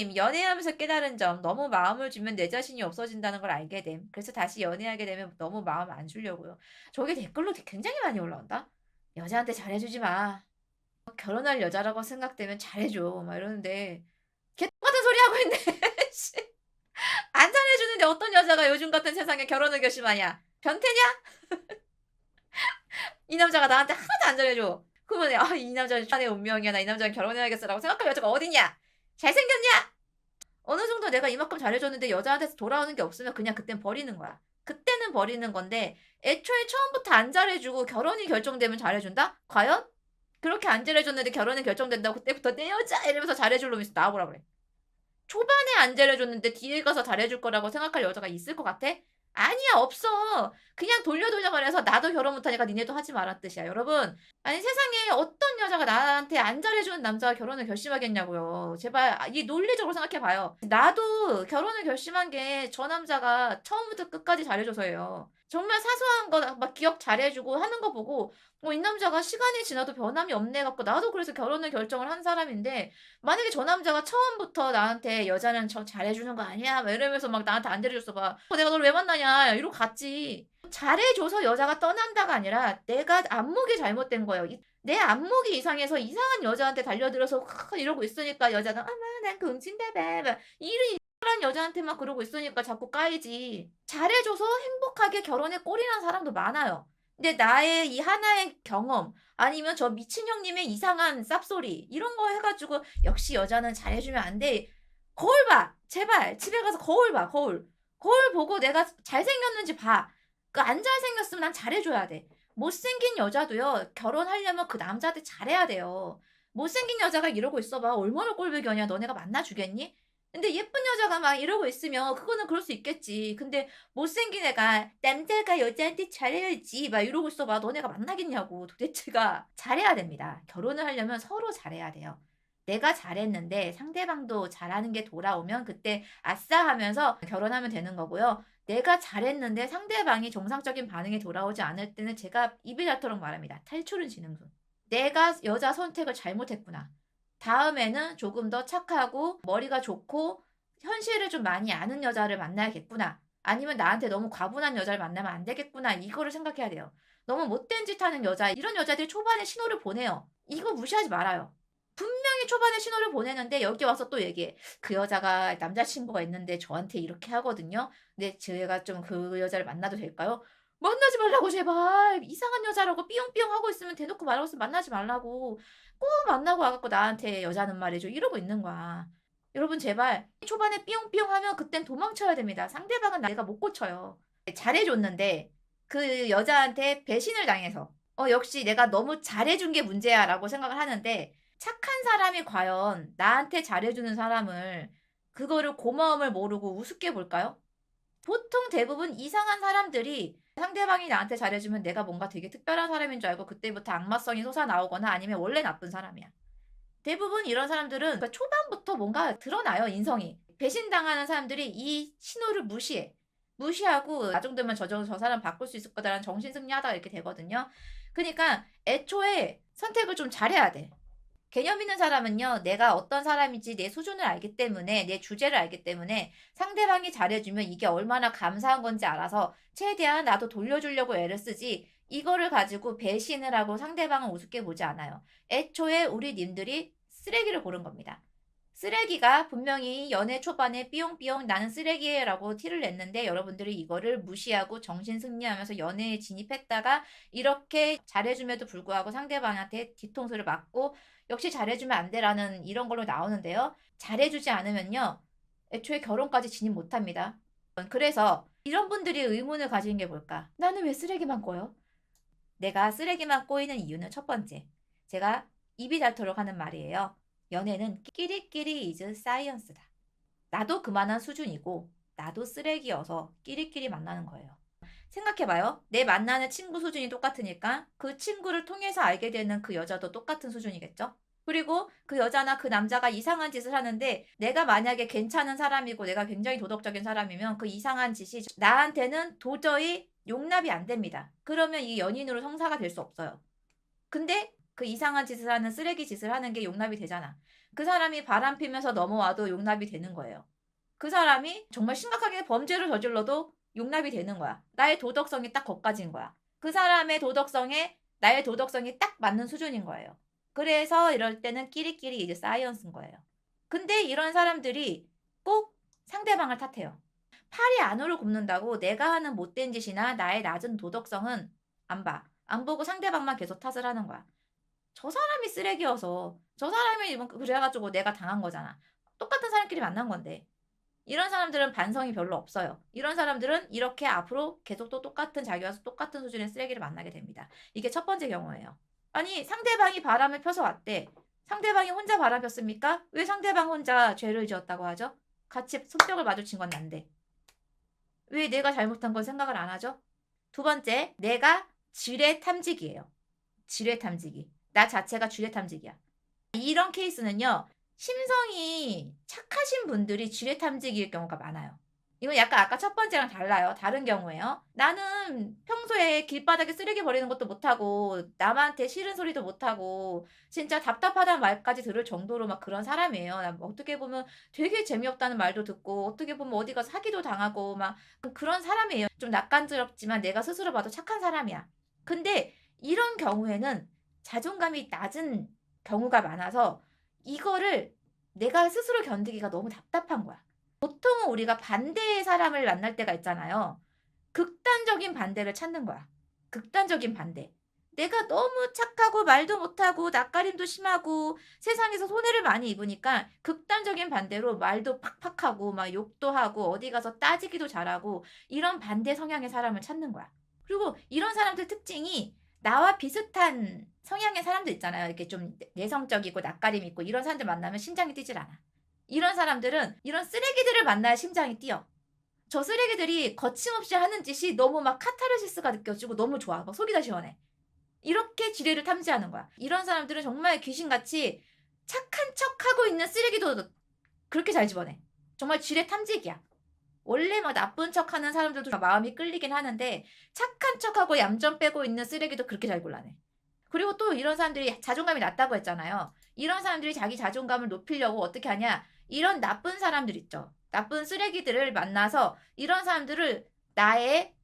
연애하면서 깨달은 점 너무 마음을 주면 내 자신이 없어진다는 걸 알게 됨. 그래서 다시 연애하게 되면 너무 마음 안 주려고요. 저게 댓글로 굉장히 많이 올라온다. 여자한테 잘해주지 마. 결혼할 여자라고 생각되면 잘해줘. 막 이러는데 개 똑같은 소리 하고 있네. 씨. 안 잘해주는데 어떤 여자가 요즘 같은 세상에 결혼을 결심하냐? 변태냐? 이 남자가 나한테 하나도 안 잘해줘. 그러면 아, 이 남자는 내 운명이야. 나 이 남자랑 결혼해야겠어라고 생각할 여자가 어딨냐? 잘생겼냐? 어느 정도 내가 이만큼 잘해줬는데 여자한테서 돌아오는 게 없으면 그냥 그땐 버리는 거야. 그때는 버리는 건데 애초에 처음부터 안 잘해주고 결혼이 결정되면 잘해준다? 과연? 그렇게 안 잘해줬는데 결혼이 결정된다고 그때부터 내 여자 이러면서 잘해줄 놈이 있어 나와보라 그래. 초반에 안 잘해줬는데 뒤에 가서 잘해줄 거라고 생각할 여자가 있을 것 같아? 아니야 없어. 그냥 돌려 돌려 말해서 나도 결혼 못하니까 니네도 하지 말란 뜻이야 여러분. 아니 세상에 어떤 여자가 나한테 안 잘해주는 남자와 결혼을 결심하겠냐고요. 제발 아, 이 논리적으로 생각해봐요. 나도 결혼을 결심한 게 저 남자가 처음부터 끝까지 잘해줘서예요. 정말 사소한 거 막 기억 잘해주고 하는 거 보고 어, 이 남자가 시간이 지나도 변함이 없네 갖고 나도 그래서 결혼을 결정을 한 사람인데 만약에 저 남자가 처음부터 나한테 여자는 저 잘해주는 거 아니야? 막 이러면서 막 나한테 안 잘해줬어. 봐 어, 내가 널왜 만나냐? 이러고 갔지. 잘해줘서 여자가 떠난다가 아니라 내가 안목이 잘못된 거예요. 이- 내 안목이 이상해서 이상한 여자한테 달려들어서 하, 이러고 있으니까 여자가 아마 난 금친다배 막 이런 이상한 여자한테만 그러고 있으니까 자꾸 까이지 잘해줘서 행복하게 결혼에 꼴이난 사람도 많아요 근데 나의 이 하나의 경험 아니면 저 미친 형님의 이상한 쌉소리 이런 거 해가지고 역시 여자는 잘해주면 안 돼. 거울 봐. 제발 집에 가서 거울 봐. 거울. 거울 보고 내가 잘생겼는지 봐. 그 안 잘생겼으면 난 잘해줘야 돼. 못생긴 여자도요 결혼하려면 그 남자한테 잘해야 돼요. 못생긴 여자가 이러고 있어봐. 얼마나 꼴배기냐. 너네가 만나주겠니? 근데 예쁜 여자가 막 이러고 있으면 그거는 그럴 수 있겠지. 근데 못생긴 애가 남자가 여자한테 잘해야지 막 이러고 있어 봐. 너네가 만나겠냐고 도대체가 잘해야 됩니다. 결혼을 하려면 서로 잘해야 돼요. 내가 잘했는데 상대방도 잘하는 게 돌아오면 그때 아싸 하면서 결혼하면 되는 거고요. 내가 잘했는데 상대방이 정상적인 반응이 돌아오지 않을 때는 제가 입이 닳도록 말합니다. 탈출은 지능순. 내가 여자 선택을 잘못했구나 다음에는 조금 더 착하고 머리가 좋고 현실을 좀 많이 아는 여자를 만나야겠구나. 아니면 나한테 너무 과분한 여자를 만나면 안 되겠구나. 이거를 생각해야 돼요. 너무 못된 짓 하는 여자, 이런 여자들이 초반에 신호를 보내요. 이거 무시하지 말아요. 분명히 초반에 신호를 보내는데 여기 와서 또 얘기해. 그 여자가 남자친구가 있는데 저한테 이렇게 하거든요. 근데 제가 좀 그 여자를 만나도 될까요? 만나지 말라고 제발. 이상한 여자라고 삐용삐용 하고 있으면 대놓고 말하고 있으면 만나지 말라고. 꼭 만나고 와갖고 나한테 여자는 말해줘. 이러고 있는 거야. 여러분 제발. 초반에 삐용삐용 하면 그땐 도망쳐야 됩니다. 상대방은 내가 못 고쳐요. 잘해줬는데 그 여자한테 배신을 당해서. 어 역시 내가 너무 잘해준 게 문제야 라고 생각을 하는데 착한 사람이 과연 나한테 잘해주는 사람을 그거를 고마움을 모르고 우습게 볼까요? 보통 대부분 이상한 사람들이 상대방이 나한테 잘해주면 내가 뭔가 되게 특별한 사람인 줄 알고 그때부터 악마성이 솟아나오거나 아니면 원래 나쁜 사람이야. 대부분 이런 사람들은 그러니까 초반부터 뭔가 드러나요, 인성이. 배신당하는 사람들이 이 신호를 무시해. 무시하고 나 정도면 저, 저, 저 사람 바꿀 수 있을 거다라는 정신승리하다가 이렇게 되거든요. 그러니까 애초에 선택을 좀 잘해야 돼. 개념 있는 사람은요, 내가 어떤 사람인지 내 수준을 알기 때문에, 내 주제를 알기 때문에 상대방이 잘해주면 이게 얼마나 감사한 건지 알아서 최대한 나도 돌려주려고 애를 쓰지, 이거를 가지고 배신을 하고 상대방을 우습게 보지 않아요. 애초에 우리 님들이 쓰레기를 고른 겁니다. 쓰레기가 분명히 연애 초반에 삐용삐용 나는 쓰레기라고 티를 냈는데 여러분들이 이거를 무시하고 정신 승리하면서 연애에 진입했다가 이렇게 잘해줌에도 불구하고 상대방한테 뒤통수를 맞고 역시 잘해주면 안 돼라는 이런 걸로 나오는데요. 잘해주지 않으면요. 애초에 결혼까지 진입 못합니다. 그래서 이런 분들이 의문을 가지는 게 뭘까? 나는 왜 쓰레기만 꼬여? 내가 쓰레기만 꼬이는 이유는 첫 번째. 제가 입이 닳도록 하는 말이에요. 연애는 끼리끼리 이즈 사이언스다. 나도 그만한 수준이고 나도 쓰레기여서 끼리끼리 만나는 거예요. 생각해봐요. 내 만나는 친구 수준이 똑같으니까 그 친구를 통해서 알게 되는 그 여자도 똑같은 수준이겠죠? 그리고 그 여자나 그 남자가 이상한 짓을 하는데 내가 만약에 괜찮은 사람이고 내가 굉장히 도덕적인 사람이면 그 이상한 짓이 나한테는 도저히 용납이 안 됩니다. 그러면 이 연인으로 성사가 될 수 없어요. 근데 그 이상한 짓을 하는 쓰레기 짓을 하는 게 용납이 되잖아. 그 사람이 바람 피면서 넘어와도 용납이 되는 거예요. 그 사람이 정말 심각하게 범죄를 저질러도 용납이 되는 거야. 나의 도덕성이 딱 거기까지인 거야. 그 사람의 도덕성에 나의 도덕성이 딱 맞는 수준인 거예요. 그래서 이럴 때는 끼리끼리 이제 사이언스인 거예요. 근데 이런 사람들이 꼭 상대방을 탓해요. 팔이 안으로 굽는다고 내가 하는 못된 짓이나 나의 낮은 도덕성은 안 봐. 안 보고 상대방만 계속 탓을 하는 거야. 저 사람이 쓰레기여서 저 사람이 이번 그래가지고 내가 당한 거잖아. 똑같은 사람끼리 만난 건데. 이런 사람들은 반성이 별로 없어요. 이런 사람들은 이렇게 앞으로 계속 또 똑같은 자기와 똑같은 수준의 쓰레기를 만나게 됩니다. 이게 첫 번째 경우예요. 아니 상대방이 바람을 펴서 왔대. 상대방이 혼자 바람 폈습니까? 왜 상대방 혼자 죄를 지었다고 하죠? 같이 손뼉을 마주친 건 난데. 왜 내가 잘못한 건 생각을 안 하죠? 두 번째, 내가 지뢰 탐지기예요. 지뢰 탐지기. 나 자체가 지뢰 탐지기야. 이런 케이스는요. 심성이 착하신 분들이 지뢰 탐지기일 경우가 많아요. 이건 약간 아까 첫 번째랑 달라요. 다른 경우에요. 나는 평소에 길바닥에 쓰레기 버리는 것도 못하고, 남한테 싫은 소리도 못하고, 진짜 답답하다는 말까지 들을 정도로 막 그런 사람이에요. 나 어떻게 보면 되게 재미없다는 말도 듣고, 어떻게 보면 어디 가서 사기도 당하고, 막 그런 사람이에요. 좀 낯간지럽지만 내가 스스로 봐도 착한 사람이야. 근데 이런 경우에는 자존감이 낮은 경우가 많아서 이거를 내가 스스로 견디기가 너무 답답한 거야. 보통은 우리가 반대의 사람을 만날 때가 있잖아요. 극단적인 반대를 찾는 거야. 극단적인 반대. 내가 너무 착하고 말도 못하고 낯가림도 심하고 세상에서 손해를 많이 입으니까 극단적인 반대로 말도 팍팍하고 막 욕도 하고 어디 가서 따지기도 잘하고 이런 반대 성향의 사람을 찾는 거야. 그리고 이런 사람들 특징이 나와 비슷한 성향의 사람들 있잖아요. 이렇게 좀 내성적이고 낯가림 있고 이런 사람들 만나면 심장이 뛰질 않아. 이런 사람들은 이런 쓰레기들을 만나야 심장이 뛰어. 저 쓰레기들이 거침없이 하는 짓이 너무 막 카타르시스가 느껴지고 너무 좋아. 막 속이 다 시원해. 이렇게 지뢰를 탐지하는 거야. 이런 사람들은 정말 귀신같이 착한 척하고 있는 쓰레기도 그렇게 잘 집어내. 정말 지뢰 탐지기야. 원래 막 나쁜 척 하는 사람들도 마음이 끌리긴 하는데 착한 척하고 얌전 빼고 있는 쓰레기도 그렇게 잘 골라내. 그리고 또 이런 사람들이 자존감이 낮다고 했잖아요. 이런 사람들이 자기 자존감을 높이려고 어떻게 하냐? 이런 나쁜 사람들 있죠. 나쁜 쓰레기들을 만나서 이런 사람들을 나의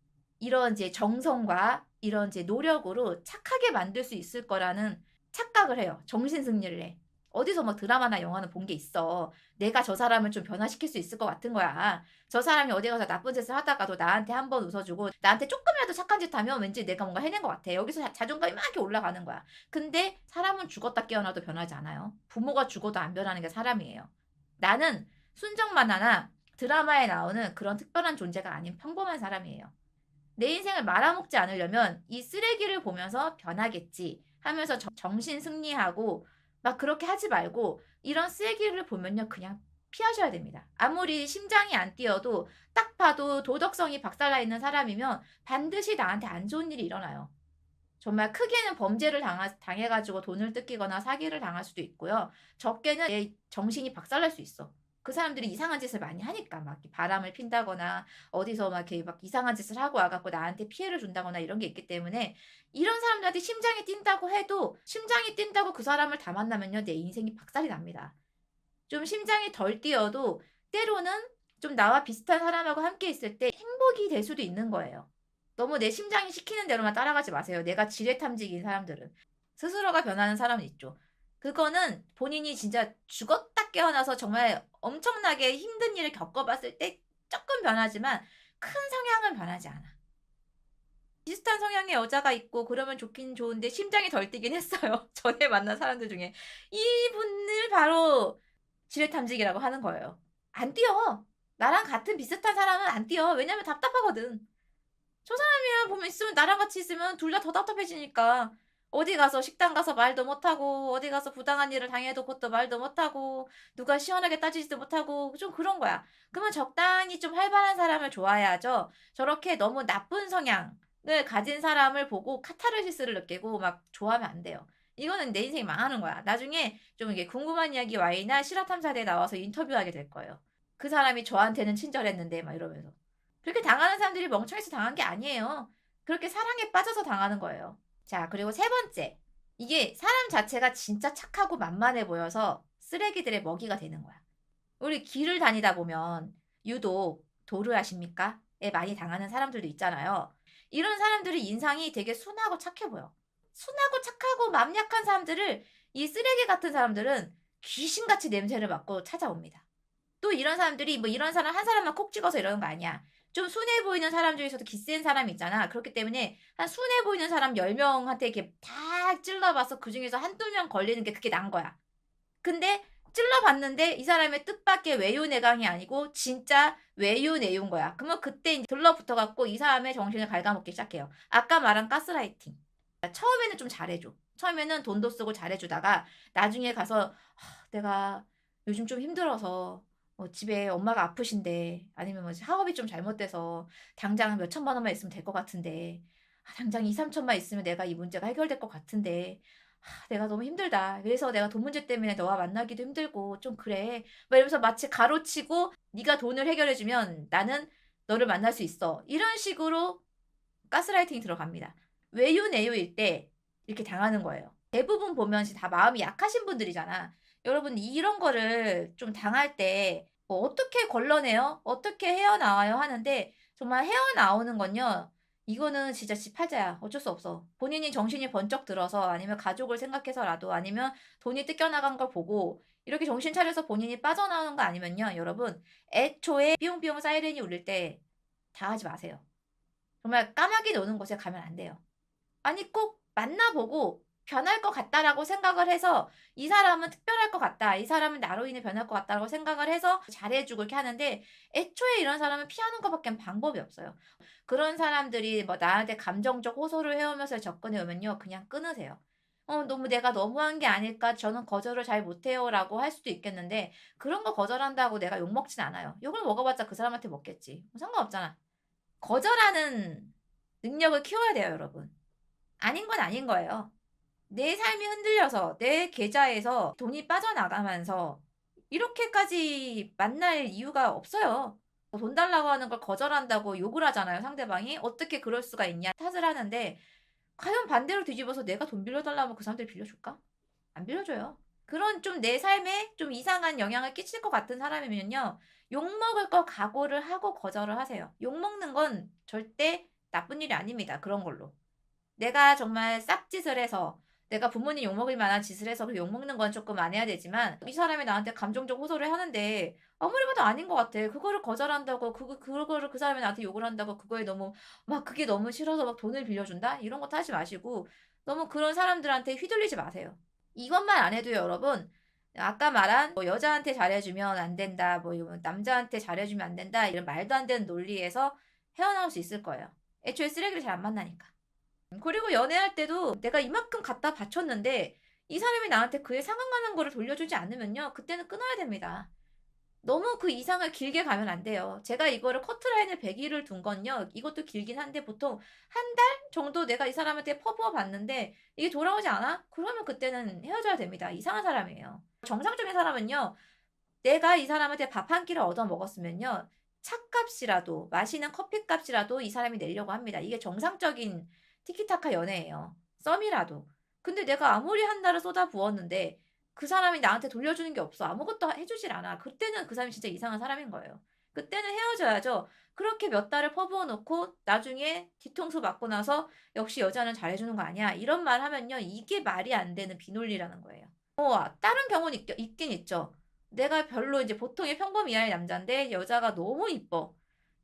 이런 이제 정성과 이런 이제 노력으로 착하게 만들 수 있을 거라는 착각을 해요. 정신 승리를 해. 어디서 막 드라마나 영화는 본 게 있어. 내가 저 사람을 좀 변화시킬 수 있을 것 같은 거야. 저 사람이 어디 가서 나쁜 짓을 하다가도 나한테 한 번 웃어주고 나한테 조금이라도 착한 짓 하면 왠지 내가 뭔가 해낸 것 같아. 여기서 자- 자존감이 막 이렇게 올라가는 거야. 근데 사람은 죽었다 깨어나도 변하지 않아요. 부모가 죽어도 안 변하는 게 사람이에요. 나는 순정만 하나 드라마에 나오는 그런 특별한 존재가 아닌 평범한 사람이에요. 내 인생을 말아먹지 않으려면 이 쓰레기를 보면서 변하겠지 하면서 정- 정신 승리하고 막 그렇게 하지 말고 이런 쓰레기를 보면요 그냥 피하셔야 됩니다. 아무리 심장이 안 뛰어도 딱 봐도 도덕성이 박살나 있는 사람이면 반드시 나한테 안 좋은 일이 일어나요. 정말 크게는 범죄를 당하, 당해가지고 돈을 뜯기거나 사기를 당할 수도 있고요. 적게는 내 정신이 박살날 수 있어. 그 사람들이 이상한 짓을 많이 하니까 막 바람을 핀다거나 어디서 막 이렇게 막 이상한 짓을 하고 와갖고 나한테 피해를 준다거나 이런 게 있기 때문에 이런 사람들한테 심장이 뛴다고 해도 심장이 뛴다고 그 사람을 다 만나면요 내 인생이 박살이 납니다. 좀 심장이 덜 뛰어도 때로는 좀 나와 비슷한 사람하고 함께 있을 때 행복이 될 수도 있는 거예요. 너무 내 심장이 시키는 대로만 따라가지 마세요. 내가 지뢰 탐지기인 사람들은 스스로가 변하는 사람은 있죠. 그거는 본인이 진짜 죽었다 깨어나서 정말 엄청나게 힘든 일을 겪어봤을 때 조금 변하지만 큰 성향은 변하지 않아. 비슷한 성향의 여자가 있고 그러면 좋긴 좋은데 심장이 덜 뛰긴 했어요. 전에 만난 사람들 중에 이분을 바로 지뢰 탐지기라고 하는 거예요. 안 뛰어. 나랑 같은 비슷한 사람은 안 뛰어. 왜냐면 답답하거든. 저 사람이랑 보면 있으면 나랑 같이 있으면 둘 다 더 답답해지니까 어디 가서 식당 가서 말도 못하고 어디 가서 부당한 일을 당해도 그것도 말도 못하고 누가 시원하게 따지지도 못하고 좀 그런 거야. 그러면 적당히 좀 활발한 사람을 좋아해야죠. 저렇게 너무 나쁜 성향을 가진 사람을 보고 카타르시스를 느끼고 막 좋아하면 안 돼요. 이거는 내 인생이 망하는 거야. 나중에 좀 이게 궁금한 이야기 와이나 실화탐사대에 나와서 인터뷰하게 될 거예요. 그 사람이 저한테는 친절했는데 막 이러면서. 그렇게 당하는 사람들이 멍청해서 당한 게 아니에요. 그렇게 사랑에 빠져서 당하는 거예요. 자, 그리고 세 번째. 이게 사람 자체가 진짜 착하고 만만해 보여서 쓰레기들의 먹이가 되는 거야. 우리 길을 다니다 보면 유독 도를 아십니까? 에 많이 당하는 사람들도 있잖아요. 이런 사람들의 인상이 되게 순하고 착해 보여. 순하고 착하고 맘 약한 사람들을 이 쓰레기 같은 사람들은 귀신같이 냄새를 맡고 찾아옵니다. 또 이런 사람들이 뭐 이런 사람 한 사람만 콕 찍어서 이러는 거 아니야. 좀 순해 보이는 사람 중에서도 기 센 사람이 있잖아. 그렇기 때문에 한 순해 보이는 사람 10명한테 이렇게 다 찔러봐서 그 중에서 한두 명 걸리는 게 그게 난 거야. 근데 찔러봤는데 이 사람의 뜻밖의 외유 내강이 아니고 진짜 외유 내유인 거야. 그러면 그때 들러붙어갖고 이 사람의 정신을 갉아먹기 시작해요. 아까 말한 가스라이팅. 처음에는 좀 잘해줘. 처음에는 돈도 쓰고 잘해주다가 나중에 가서 하, 내가 요즘 좀 힘들어서 뭐 집에 엄마가 아프신데 아니면 뭐 학업이 좀 잘못돼서 당장 몇 천만 원만 있으면 될 것 같은데 아, 당장 2, 3천만 있으면 내가 이 문제가 해결될 것 같은데 아, 내가 너무 힘들다. 그래서 내가 돈 문제 때문에 너와 만나기도 힘들고 좀 그래. 막 이러면서 마치 가로치고 네가 돈을 해결해주면 나는 너를 만날 수 있어. 이런 식으로 가스라이팅이 들어갑니다. 외유 내유일 때 이렇게 당하는 거예요. 대부분 보면 다 마음이 약하신 분들이잖아. 여러분 이런 거를 좀 당할 때 뭐 어떻게 걸러내요? 어떻게 헤어나와요? 하는데 정말 헤어나오는 건요. 이거는 진짜 지팔자야. 어쩔 수 없어. 본인이 정신이 번쩍 들어서 아니면 가족을 생각해서라도 아니면 돈이 뜯겨나간 걸 보고 이렇게 정신 차려서 본인이 빠져나오는 거 아니면요. 여러분 애초에 삐용삐용 사이렌이 울릴 때 당하지 마세요. 정말 까마귀 노는 곳에 가면 안 돼요. 아니 꼭 만나보고 변할 것 같다라고 생각을 해서 이 사람은 특별할 것 같다. 이 사람은 나로 인해 변할 것 같다라고 생각을 해서 잘해주고 이렇게 하는데 애초에 이런 사람은 피하는 것밖에 방법이 없어요. 그런 사람들이 뭐 나한테 감정적 호소를 해오면서 접근해 오면요. 그냥 끊으세요. 어, 너무 내가 너무한 게 아닐까? 저는 거절을 잘 못해요. 라고 할 수도 있겠는데, 그런 거 거절한다고 내가 욕먹진 않아요. 욕을 먹어봤자 그 사람한테 먹겠지. 뭐 상관없잖아. 거절하는 능력을 키워야 돼요, 여러분. 아닌 건 아닌 거예요. 내 삶이 흔들려서 내 계좌에서 돈이 빠져나가면서 이렇게까지 만날 이유가 없어요. 돈 달라고 하는 걸 거절한다고 욕을 하잖아요, 상대방이. 어떻게 그럴 수가 있냐 탓을 하는데 과연 반대로 뒤집어서 내가 돈 빌려달라면 그 사람들이 빌려줄까? 안 빌려줘요. 그런 좀 내 삶에 좀 이상한 영향을 끼칠 것 같은 사람이면요. 욕먹을 거 각오를 하고 거절을 하세요. 욕먹는 건 절대 나쁜 일이 아닙니다. 그런 걸로. 내가 정말 싹짓을 해서 내가 부모님 욕먹을 만한 짓을 해서 그 욕먹는 건 조금 안 해야 되지만 이 사람이 나한테 감정적 호소를 하는데 아무리 봐도 아닌 것 같아. 그거를 거절한다고 그거 그거를 그 사람이 나한테 욕을 한다고 그거에 너무 막 그게 너무 싫어서 막 돈을 빌려준다 이런 것도 하지 마시고 너무 그런 사람들한테 휘둘리지 마세요. 이것만 안 해도요, 여러분. 아까 말한 뭐 여자한테 잘해주면 안 된다, 뭐 이거 남자한테 잘해주면 안 된다 이런 말도 안 되는 논리에서 헤어나올 수 있을 거예요. 애초에 쓰레기를 잘 안 만나니까. 그리고 연애할 때도 내가 이만큼 갖다 바쳤는데 이 사람이 나한테 그에 상응하는 거를 돌려주지 않으면요. 그때는 끊어야 됩니다. 너무 그 이상을 길게 가면 안 돼요. 제가 이거를 커트라인을 100일을 둔 건요. 이것도 길긴 한데 보통 한 달 정도 내가 이 사람한테 퍼부어 봤는데 이게 돌아오지 않아? 그러면 그때는 헤어져야 됩니다. 이상한 사람이에요. 정상적인 사람은요. 내가 이 사람한테 밥 한 끼를 얻어 먹었으면요. 차값이라도 마시는 커피값이라도 이 사람이 내려고 합니다. 이게 정상적인 티키타카 연애예요. 썸이라도. 근데 내가 아무리 한 달을 쏟아 부었는데 그 사람이 나한테 돌려주는 게 없어. 아무것도 해주질 않아. 그때는 그 사람이 진짜 이상한 사람인 거예요. 그때는 헤어져야죠. 그렇게 몇 달을 퍼부어 놓고 나중에 뒤통수 맞고 나서 역시 여자는 잘해주는 거 아니야. 이런 말 하면요. 이게 말이 안 되는 비논리라는 거예요. 어, 다른 경우는 있, 있긴 있죠. 내가 별로 이제 보통의 평범 이하의 남자인데 여자가 너무 이뻐.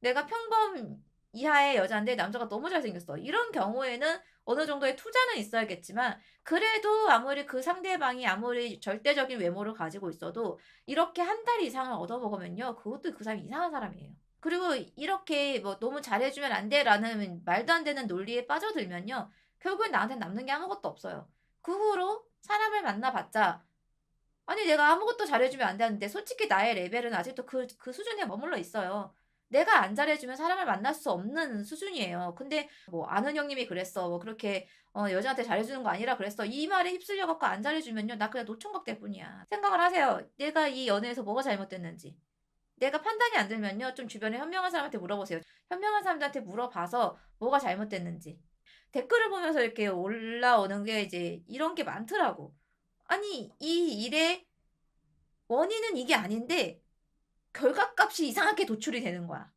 내가 평범 이하의 여자인데 남자가 너무 잘생겼어. 이런 경우에는 어느 정도의 투자는 있어야겠지만 그래도 아무리 그 상대방이 아무리 절대적인 외모를 가지고 있어도 이렇게 한 달 이상을 얻어먹으면요. 그것도 그 사람이 이상한 사람이에요. 그리고 이렇게 뭐 너무 잘해주면 안 돼라는 말도 안 되는 논리에 빠져들면요. 결국엔 나한테 남는 게 아무것도 없어요. 그 후로 사람을 만나봤자 아니 내가 아무것도 잘해주면 안 되는데 솔직히 나의 레벨은 아직도 그, 그 수준에 머물러 있어요. 내가 안 잘해주면 사람을 만날 수 없는 수준이에요. 근데 뭐 아는 형님이 그랬어. 뭐 그렇게 어, 여자한테 잘해주는 거 아니라 그랬어. 이 말에 휩쓸려 갖고 안 잘해주면요, 나 그냥 노총각 될 뿐이야. 생각을 하세요. 내가 이 연애에서 뭐가 잘못됐는지. 내가 판단이 안 들면요, 좀 주변에 현명한 사람한테 물어보세요. 현명한 사람들한테 물어봐서 뭐가 잘못됐는지. 댓글을 보면서 이렇게 올라오는 게 이제 이런 게 많더라고. 아니 이 일에 원인은 이게 아닌데 결과 값이 이상하게 도출이 되는 거야.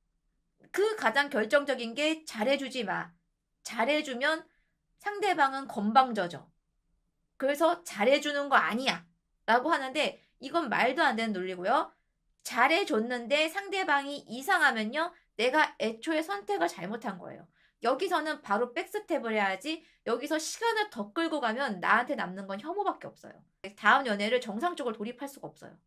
그 가장 결정적인 게 잘해주지 마. 잘해주면 상대방은 건방져져. 그래서 잘해주는 거 아니야. 라고 하는데 이건 말도 안 되는 논리고요. 잘해줬는데 상대방이 이상하면요. 내가 애초에 선택을 잘못한 거예요. 여기서는 바로 백스텝을 해야지 여기서 시간을 더 끌고 가면 나한테 남는 건 혐오밖에 없어요. 다음 연애를 정상적으로 돌입할 수가 없어요.